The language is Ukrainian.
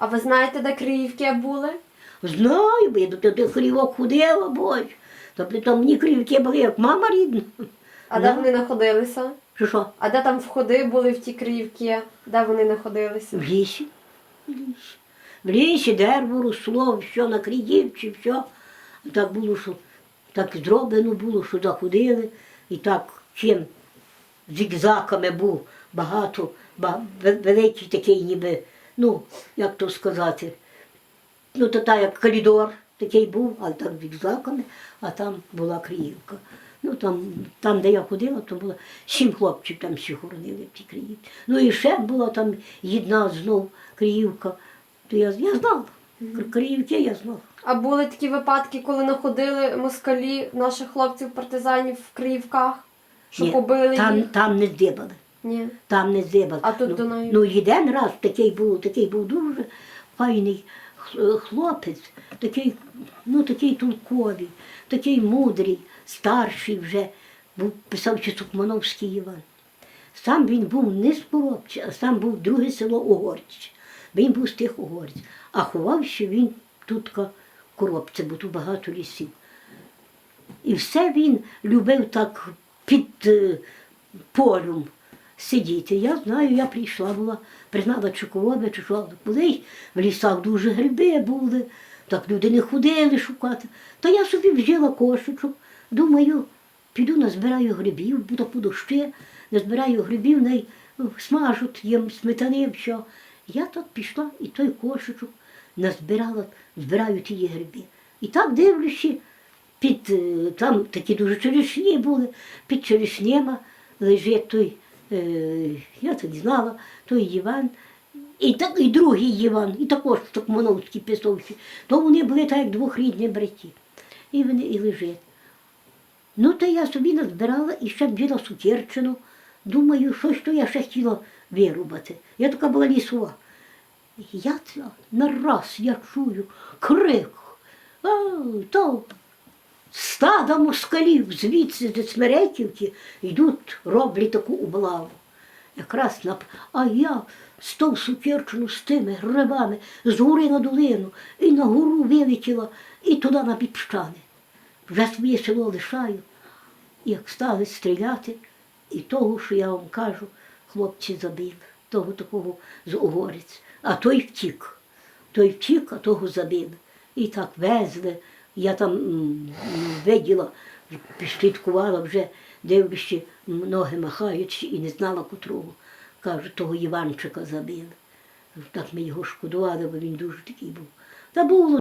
А ви знаєте, де Криївки були? Знаю, бо я до тих крівок ходила, боже. Та при тому мені крівки були, як мама рідна. А де вони знаходилися? Що що? А де там входи були в ті Криївки? Де вони знаходилися? В лісі. В лісі. В лісі дерево росло, все на Криївці, все. Так було, що так зроблено було, що заходили. І так чим зігзаками був багато, великий такий ніби, ну, як то сказати, ну, то так як коридор такий був, але так зігзаками, а там була Криївка. Ну, там, там, де я ходила, то було сім хлопців там всі хоронили в тій Криївці. Ну і ще була там одна знов Криївка. То я, я знала. Кр- Криївки я знала. А були такі випадки, коли знаходили москалі наших хлопців-партизанів в Криївках? Що Ні, побили там, їх? там не здибали. Ні. Там не здибали. А тут ну, Дунаю? ну, один раз такий був, такий був дуже файний хлопець, такий, ну, такий толковий, такий мудрий, старший вже, був, писав Чесукмановський Іван. Сам він був не з Поробча, а сам був друге село Угорці. Він був з тих угорць. А ховався він тут в коробці, бо тут багато лісів. І все він любив так під е, полем сидіти. Я знаю, я прийшла була, признала Чуковода, чи що в лісах дуже гриби були, так люди не ходили шукати. Та я собі вжила кошечок, думаю, піду назбираю грибів, буду по назбираю грибів, най ну, смажуть їм сметани, все. Я так пішла і той кошечок назбирала, збираю ті гриби. І так дивлюся, під е, там такі дуже черешні були, під черешнями лежить той, я тоді знала, той Іван, і, так, і другий Іван, і також Токмановські писовці. То вони були так, як двохрідні браті. І вони і лежать. Ну, то я собі назбирала і ще взяла сукерчину. Думаю, щось то я ще хотіла вирубати. Я така була лісова. Я це нараз я чую крик. А, то стада москалів звідси з Смереківки йдуть, роблять таку облаву. Якраз на а я тою сукірчину з тими грибами з гори на долину і на гору вилетіла, і туди на Біпщани. Вже своє село лишаю. Як стали стріляти, і того, що я вам кажу, хлопці забили, того такого з угорець. А той втік. Той втік, а того забили. І так везли. Я там виділа, підслідкувала вже, дивлюся, ноги махаючи і не знала котрого. Кажу, того Іванчика забили. Так ми його шкодували, бо він дуже такий був. Та було